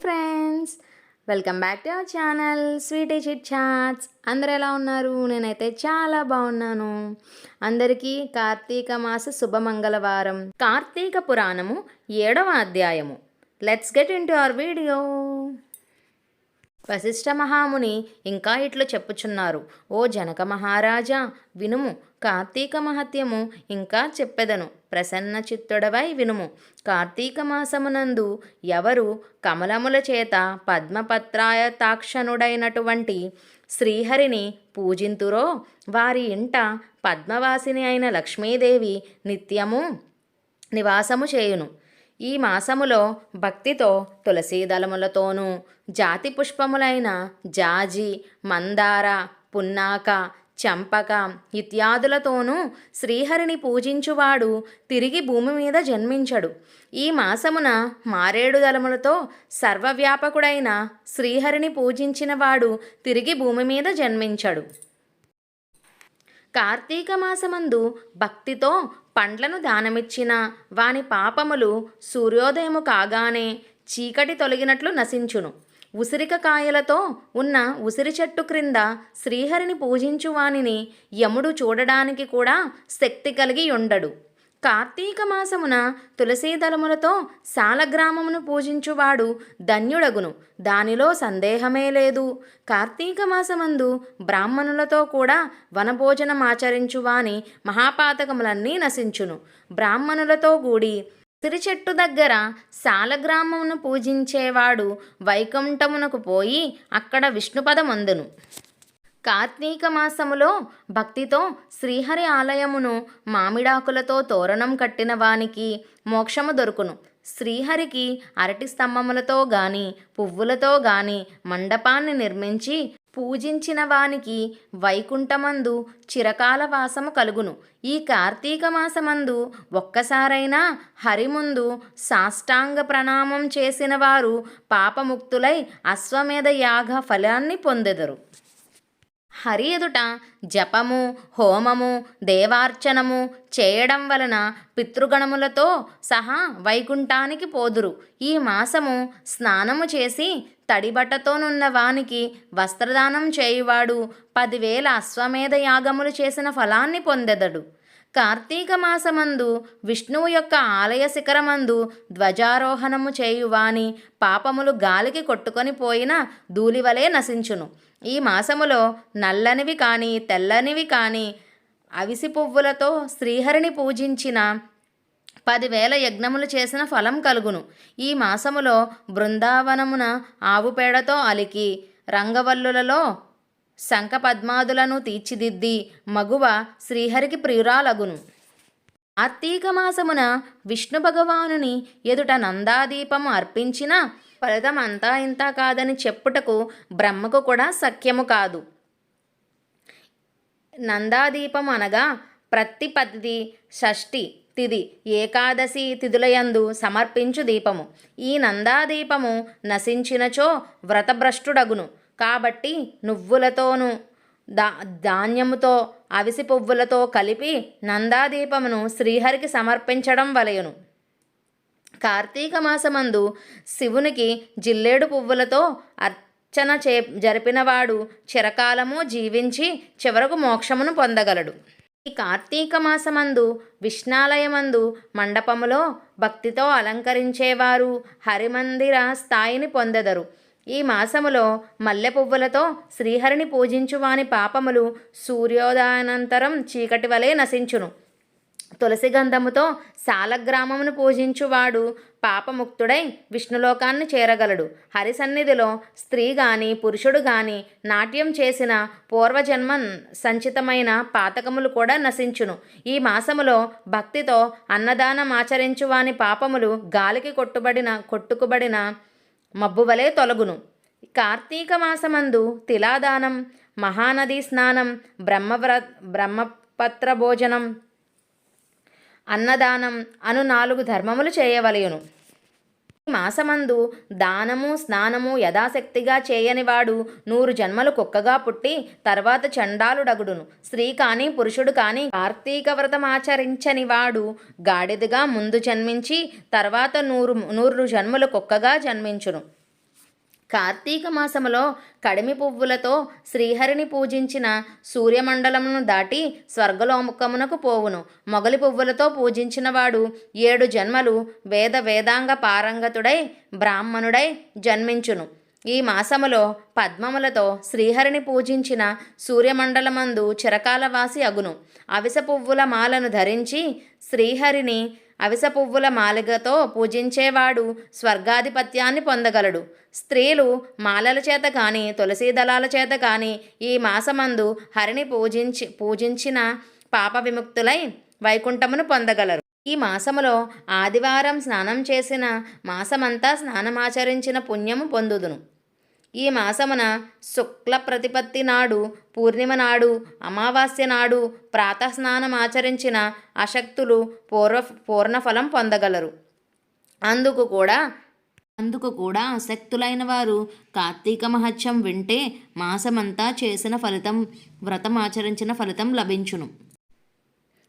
Friends welcome back to our channel sweet chit chats. అందరు ఎలా ఉన్నారు? నేనైతే చాలా బాగున్నాను. అందరికీ కార్తీక మాస శుభమంగళవారం. కార్తీక పురాణము ఏడవ అధ్యాయము. Let's get into our video Vasishtha మహాముని ఇంకా ఇట్లు చెప్పుచున్నారు. ఓ జనక మహారాజా వినుము కార్తీక మహత్యము ఇంకా చెప్పెదను. ప్రసన్న చిత్తుడవై వినుము. కార్తీక మాసమునందు ఎవరు కమలముల చేత పద్మపత్రాయ తాక్షణుడైనటువంటి శ్రీహరిని పూజింతురో వారి ఇంట పద్మవాసిని అయిన లక్ష్మీదేవి నిత్యము నివాసము చేయును. ఈ మాసములో భక్తితో తులసీదళములతోనూ జాతి పుష్పములైన జాజి మందార పున్నాక చంపక. ఇత్యాదులతోనూ శ్రీహరిని పూజించువాడు తిరిగి భూమి మీద జన్మించడు. ఈ మాసమున మారేడు దళములతో సర్వవ్యాపకుడైన శ్రీహరిని పూజించిన వాడు తిరిగి భూమి మీద జన్మించడు. కార్తీక మాసమందు భక్తితో పండ్లను దానమిచ్చిన వాని పాపములు సూర్యోదయము కాగానే చీకటి తొలగినట్లు నశించును. ఉసిరిక కాయలతో ఉన్న ఉసిరి చెట్టు క్రింద శ్రీహరిని పూజించు వానిని యముడు చూడడానికి కూడా శక్తి కలిగి ఉండడు. కార్తీక మాసమున తులసీదళములతో శాలగ్రామమును పూజించువాడు ధన్యుడగును. దానిలో సందేహమే లేదు. కార్తీక మాసమందు బ్రాహ్మణులతో కూడా వనభోజనం ఆచరించువాని మహాపాతకములన్నీ నశించును. బ్రాహ్మణులతో కూడి సిరి చెట్టు దగ్గర శాలగ్రామమును పూజించేవాడు వైకుంఠమునకు పోయి అక్కడ విష్ణుపదమందును. కార్తీక మాసములో భక్తితో శ్రీహరి ఆలయమును మామిడాకులతో తోరణం కట్టిన వానికి మోక్షము దొరుకును. శ్రీహరికి అరటి స్తంభములతో గాని పువ్వులతో గాని మండపాన్ని నిర్మించి పూజించిన వానికి వైకుంఠమందు చిరకాల వాసము కలుగును. ఈ కార్తీక మాసమందు ఒక్కసారైనా హరిముందు సాష్టాంగ ప్రణామం చేసిన వారు పాపముక్తులై అశ్వమేధ యాగ ఫలాన్ని పొందెదరు. హరి ఎదుట జపము హోమము దేవార్చనము చేయడం వలన పితృగణములతో సహా వైకుంఠానికి పోదురు. ఈ మాసము స్నానము చేసి తడిబట్టతోనున్న వానికి వస్త్రదానం చేయువాడు పదివేల అశ్వమేధ యాగములు చేసిన ఫలాన్ని పొందెదడు. కార్తీక మాసమందు విష్ణువు యొక్క ఆలయ శిఖరమందు ధ్వజారోహణము చేయువాని పాపములు గాలికి కొట్టుకొని పోయిన ధూళివలే నశించును. ఈ మాసములో నల్లనివి కానీ తెల్లనివి కానీ అవిసి పువ్వులతో శ్రీహరిని పూజించిన పదివేల యజ్ఞములు చేసిన ఫలం కలుగును. ఈ మాసములో బృందావనమున ఆవు పేడతో అలికి రంగవల్లులలో శంఖ పద్మాదులను తీర్చిదిద్ది మగువ శ్రీహరికి ప్రియురాలగును. కార్తీక మాసమున విష్ణు భగవానుని ఎదుట నందాదీపము అర్పించిన ఫలితం అంతా ఇంత కాదని చెప్పుటకు బ్రహ్మకు కూడా సఖ్యము కాదు. నందాదీపం అనగా ప్రతిపది షష్ఠి. తిది ఏకాదశి తిథులయందు సమర్పించు దీపము. ఈ నందాదీపము నశించినచో వ్రతభ్రష్టుడగును. కాబట్టి నువ్వులతోనూ దా ధాన్యముతో అవిసి పువ్వులతో కలిపి నందాదీపమును శ్రీహరికి సమర్పించడం వలయను. కార్తీక మాసమందు శివునికి జిల్లేడు పువ్వులతో అర్చన చే జరిపినవాడు చిరకాలము జీవించి చివరకు మోక్షమును పొందగలడు. ఈ కార్తీక మాసమందు విష్ణాలయమందు మండపములో భక్తితో అలంకరించేవారు హరిమందిర స్థాయిని పొందెదరు. ఈ మాసములో మల్లె పువ్వులతో శ్రీహరిని పూజించువాని పాపములు సూర్యోదయానంతరం చీకటి వలె నశించును. తులసి గంధముతో శాలగ్రామమును పూజించువాడు పాపముక్తుడై విష్ణులోకాన్ని చేరగలడు. హరి సన్నిధిలో స్త్రీ గాని పురుషుడు గాని నాట్యం చేసిన పూర్వజన్మ సంచితమైన పాతకములు కూడా నశించును. ఈ మాసములో భక్తితో అన్నదానం ఆచరించువాని పాపములు గాలికి కొట్టుబడిన కొట్టుకుబడిన మబ్బువలే తొలగును. కార్తీక మాసమందు తిలాదానం మహానదీ స్నానం బ్రహ్మవ్ర బ్రహ్మపత్ర భోజనం అన్నదానం అను నాలుగు ధర్మములు చేయవలయును. ఈ మాసమందు దానము స్నానము యథాశక్తిగా చేయనివాడు నూరు జన్మలు కుక్కగా పుట్టి తర్వాత చండాలుడగుడును స్త్రీ కానీ పురుషుడు కానీ కార్తీక వ్రతం ఆచరించనివాడు గాడిదగా ముందు జన్మించి తర్వాత నూరు నూరు జన్మలు కుక్కగా జన్మించును. కార్తీక మాసములో కడిమి పువ్వులతో శ్రీహరిని పూజించిన సూర్యమండలమును దాటి స్వర్గలోముఖమునకు పోవును. మొగలి పువ్వులతో పూజించినవాడు ఏడు జన్మలు వేద వేదాంగ పారంగతుడై బ్రాహ్మణుడై జన్మించును. ఈ మాసములో పద్మములతో శ్రీహరిని పూజించిన సూర్యమండలమందు చిరకాలవాసి అగును. అవిస పువ్వుల మాలను ధరించి శ్రీహరిని అవిస పువ్వుల మాలిగతో పూజించేవాడు స్వర్గాధిపత్యాన్ని పొందగలడు. స్త్రీలు మాలల చేత కానీ తులసీ దళాల చేత కానీ ఈ మాసమందు హరిని పూజించి పూజించిన పాప విముక్తులై వైకుంఠమును పొందగలరు. ఈ మాసములో ఆదివారం స్నానం చేసిన మాసమంతా స్నానమాచరించిన పుణ్యము పొందుదును. ఈ మాసమున శుక్ల ప్రతిపత్తి నాడు పూర్ణిమ నాడు అమావాస్య నాడు ప్రాతస్నానం ఆచరించిన అశక్తులు పూర్వ పూర్ణఫలం పొందగలరు. అందుకు కూడా అందుకు కూడా అశక్తులైన వారు కార్తీక మహత్యం వింటే మాసమంతా చేసిన ఫలితం వ్రతం ఆచరించిన ఫలితం లభించును.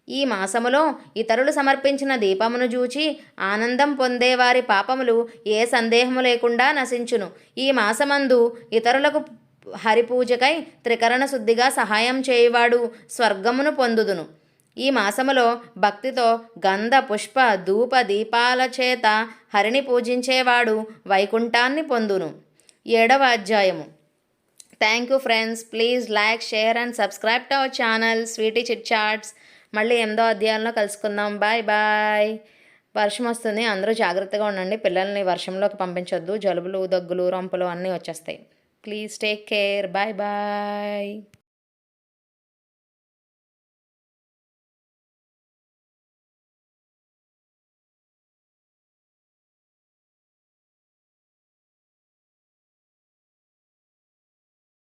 ఈ మాసములో ఇతరులు సమర్పించిన దీపమును చూచి ఆనందం పొందేవారి పాపములు ఏ సందేహము లేకుండా నశించును. ఈ మాసమందు ఇతరులకు హరిపూజకై త్రికరణ శుద్ధిగా సహాయం చేయువాడు స్వర్గమును పొందుదును. ఈ మాసములో భక్తితో గంధ పుష్ప ధూప దీపాల చేత హరిని పూజించేవాడు వైకుంఠాన్ని పొందును. ఏడవ అధ్యాయము. Thank you friends please like share and subscribe to our channel sweety chit chats మళ్ళీ ఎనిమిదో అధ్యాయంలో కలుసుకుందాం. Bye bye. వర్షం వస్తుంది. అందరూ జాగ్రత్తగా ఉండండి. పిల్లల్ని వర్షంలోకి పంపించొద్దు. జలుబులు దగ్గులు రొంపలు అన్నీ వచ్చేస్తాయి. Please take care bye bye